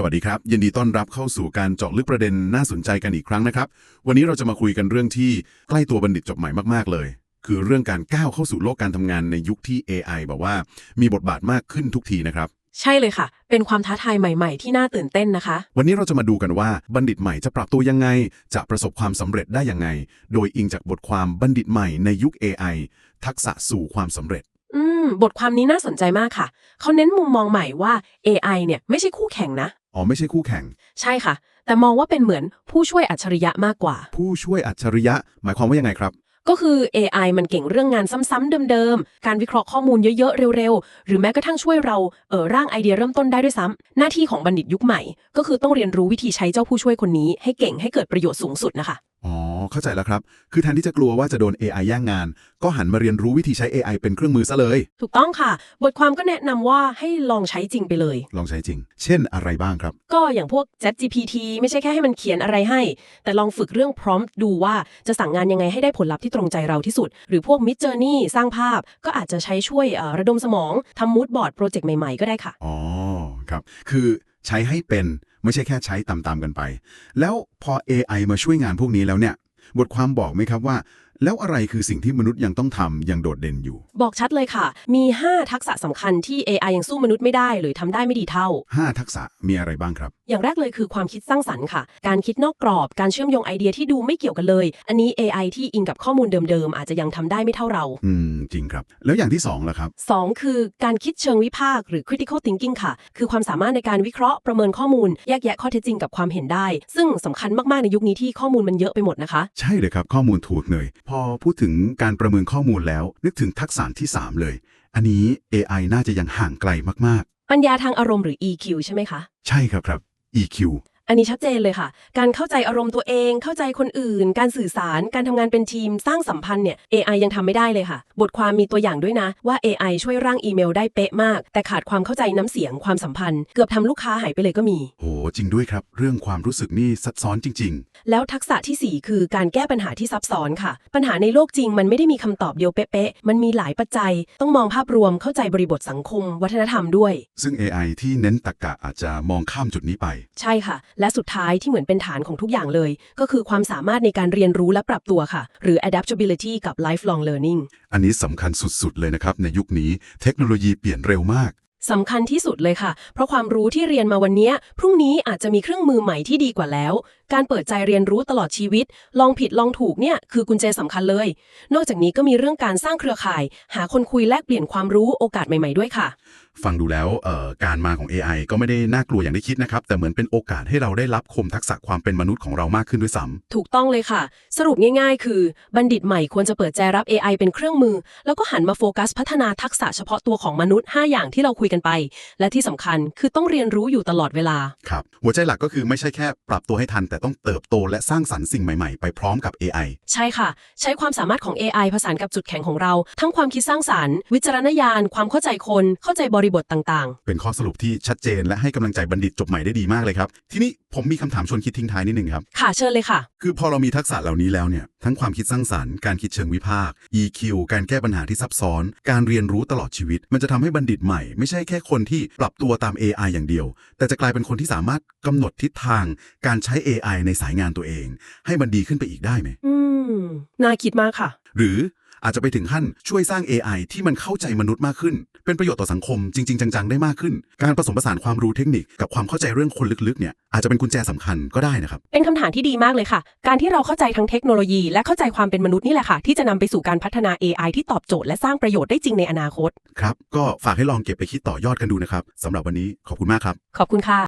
สวัสดีครับ ยินดีต้อนรับเข้าสู่การเจาะลึกประเด็นน่าสนใจกันอีกครั้งนะครับ วันนี้เราจะมาคุยกันเรื่องที่ใกล้ตัวบัณฑิตจบใหม่มากๆเลย คือเรื่องการก้าวเข้าสู่โลกการทำงานในยุคที่ AI แบบว่า มีบทบาทมากขึ้นทุกทีนะครับใช่เลยค่ะ เป็นความท้าทายใหม่ๆ ที่น่าตื่นเต้นนะคะ วันนี้เราจะมาดูกันว่าบัณฑิตใหม่จะปรับตัวยังไง จะประสบความสำเร็จได้ยังไง โดยอิงจากบทความบัณฑิตใหม่ในยุค AI ทักษะสู่ความสำเร็จ อืม บทความนี้น่าสนใจมากค่ะ เขาเน้นมุมมองใหม่ว่า AI เนี่ยไม่ใช่คู่แข่งนะ อ๋อไม่ใช่คู่แข่ง ใช่ค่ะ แต่มองว่าเป็นเหมือนผู้ช่วยอัจฉริยะมากกว่า ผู้ช่วยอัจฉริยะ หมายความว่ายังไงครับ ก็คือ AI มันเก่งเรื่องงานซ้ำๆเดิมๆ การวิเคราะห์ข้อมูลเยอะๆ เร็วๆ หรือแม้กระทั่งช่วยเราเออร่างไอเดียเริ่มต้นได้ด้วยซ้ำหน้าที่ของบัณฑิตยุคใหม่ ก็คือต้องเรียนรู้วิธีใช้เจ้าผู้ช่วยคนนี้ให้เก่งให้เกิดประโยชน์สูงสุดนะคะอ๋อ เข้าใจแล้วครับ คือแทนที่จะกลัวว่าจะโดน AI แย่งงาน ก็หันมาเรียนรู้วิธีใช้ AI เป็นเครื่องมือซะเลย ถูกต้องค่ะ บทความก็แนะนำว่าให้ลองใช้จริงไปเลย ลองใช้จริง เช่นอะไรบ้างครับ ก็อย่างพวก ChatGPT ไม่ใช่แค่ให้มันเขียนอะไรให้ แต่ลองฝึกเรื่อง prompt ดูว่าจะสั่งงานยังไงให้ได้ผลลัพธ์ที่ตรงใจเราที่สุด หรือพวก Mid Journey สร้างภาพก็อาจจะใช้ช่วยเอ่อระดมสมองทำ mood board โปรเจกต์ใหม่ๆ ก็ได้ค่ะ อ๋อครับ คือใช้ให้เป็นไม่ใช่แค่ใช้ตามๆกันไป แล้วพอ AI มาช่วยงานพวกนี้แล้วเนี่ย บทความบอกไหมครับว่า แล้วอะไรคือสิ่งที่มนุษย์ยังต้องทำยังโดดเด่นอยู่ บอกชัดเลยค่ะ มี 5 ทักษะสำคัญที่ AI ยังสู้มนุษย์ไม่ได้ หรือทำได้ไม่ดีเท่า 5 ทักษะมีอะไรบ้างครับ อย่างแรกเลยคือความคิดสร้างสรรค์ค่ะ การคิดนอกกรอบ การเชื่อมโยงไอเดียที่ดูไม่เกี่ยวกันเลย อันนี้ AI ที่อิงกับข้อมูลเดิมๆอาจจะยังทำได้ไม่เท่าเรา อืม จริงครับ แล้วอย่างที่2ล่ะครับ2คือการคิดเชิงวิพากษ์หรือ critical thinking ค่ะ คือความสามารถในการวิเคราะห์ประเมินข้อมูล แยกแยะข้อเท็จจริงกับความเห็นได้ ซึ่งสำคัญมากๆในยุคนี้ที่ข้อมูลมันเยอะไปหมดนะคะ ใช่เลยครับ ข้อมูลถูกเลยพอพูดถึงการประเมินข้อมูลแล้ว นึกถึงทักษะที่ 3 เลย อันนี้ AI น่าจะยังห่างไกลมากปัญญาทางอารมณ์หรือ EQ ใช่ไหมคะๆใช่ครับครับ EQ อันนี้ชัดเจนเลยค่ะ การเข้าใจอารมณ์ตัวเอง เข้าใจคนอื่น การสื่อสาร การทำงานเป็นทีม สร้างสัมพันธ์เนี่ย AI ยังทำไม่ได้เลยค่ะ บทความมีตัวอย่างด้วยนะ ว่า AI ช่วยร่างอีเมลได้เป๊ะมาก แต่ขาดความเข้าใจน้ำเสียงความสัมพันธ์ เกือบทำลูกค้าหายไปเลยก็มี โหจริงด้วยครับ เรื่องความรู้สึกนี่ซับซ้อนจริงแล้วทักษะทีสี่ 4 คือการแก้ปัญหาที่ซับซ้อนค่ะ ปัญหาในโลกจริงมันไม่ได้มีคำตอบเดียวเป๊ะๆมันมีหลายปัจจัย ต้องมองภาพรวมเข้าใจบริบทสังคม วัฒนธรรมด้วยๆซึ่ง AI ที่เน้นตรรกะอาจจะมองข้ามจุดนี้ไป ใช่ค่ะ และสุดท้ายที่เหมือนเป็นฐานของทุกอย่างเลย ก็คือความสามารถในการเรียนรู้และปรับตัวค่ะ หรือ adaptability กับ lifelong learning อันนี้สำคัญสุดๆ เลยนะครับ ในยุคนี้เทคโนโลยีเปลี่ยนเร็วมากสำคัญที่สุดเลยค่ะ เพราะความรู้ที่เรียนมาวันนี้ พรุ่งนี้อาจจะมีเครื่องมือใหม่ที่ดีกว่าแล้ว การเปิดใจเรียนรู้ตลอดชีวิต ลองผิดลองถูกเนี่ยคือกุญแจสำคัญเลย นอกจากนี้ก็มีเรื่องการสร้างเครือข่าย หาคนคุยแลกเปลี่ยนความรู้โอกาสใหม่ ๆด้วยค่ะ ฟังดูแล้วเอ่อการมาของ AI ก็ไม่ได้น่ากลัวอย่างที่คิดนะครับ แต่เหมือนเป็นโอกาสให้เราได้รับคมทักษะความเป็นมนุษย์ของเรามากขึ้นด้วยซ้ำถูกต้องเลยค่ะ สรุปง่าย ๆ คือ บัณฑิตใหม่ควรจะเปิดใจรับ AI เป็นเครื่องมือ แล้วก็หันมาโฟกัสพัฒนาทักษะเฉพาะตัวของมนุษย์ 5 อย่างที่เราคุยกันไป และที่สำคัญคือต้องเรียนรู้อยู่ตลอดเวลาครับหัวใจหลักก็คือไม่ใช่แค่ ปรับตัวให้ทัน แต่ต้องเติบโตและสร้างสรรค์สิ่งใหม่ๆ ไปพร้อมกับ AI ใช่ค่ะ ใช้ความสามารถของ AI ผสานกับจุดแข็งของเรา ทั้งความคิดสร้างสารรค์ วิจารณญาณ ความเข้าใจคนเข้าใจบริบทต่างเป็นข้อสรุปที่ชัดเจนและให้กำลังใจบัณฑิตจบใหม่ได้ดีมากเลยครับ ทีนี้ผมมีคำถามชวนคิดทิ้งท้ายนิดนึงครับ ๆ ค่ะเชิญเลยค่ะ คือพอเรามีทักษะเหล่านี้แล้วเนี่ย ทั้งความคิดสร้างสรรค์ การคิดเชิงวิพากษ์ EQ การแก้ปัญหาที่ซับซ้อน การเรียนรู้ตลอดชีวิต มันจะทำให้บัณฑิตใหม่ ไม่ใช่แค่คนที่ปรับตัวตาม AI อย่างเดียว แต่จะกลายเป็นคนที่สามารถกำหนดทิศทาง การใช้ AI ในสายงานตัวเอง ให้มันดีขึ้นไปอีกได้ไหม อืม น่าคิดมากค่ะ หรือ อาจจะไปถึงขั้นช่วยสร้าง AI ที่มันเข้าใจมนุษย์มากขึ้น เป็นประโยชน์ต่อสังคมจริง ๆ จัง ๆ ได้มากขึ้น การผสมผสานความรู้เทคนิคกับความเข้าใจเรื่องคนลึกๆเนี่ยอาจจะเป็นกุญแจสำคัญก็ได้นะครับ เป็นคำถามที่ดีมากเลยค่ะ การที่เราเข้าใจทั้งเทคโนโลยี และเข้าใจความเป็นมนุษย์นี่แหละค่ะ ที่จะนำไปสู่การพัฒนา AI ที่ตอบโจทย์และสร้างประโยชน์ได้จริงในอนาคต ครับ ก็ฝากให้ลองเก็บไปคิดต่อยอดกันดูนะครับสำหรับวันนี้ขอบคุณมากครับ ขอบคุณค่ะ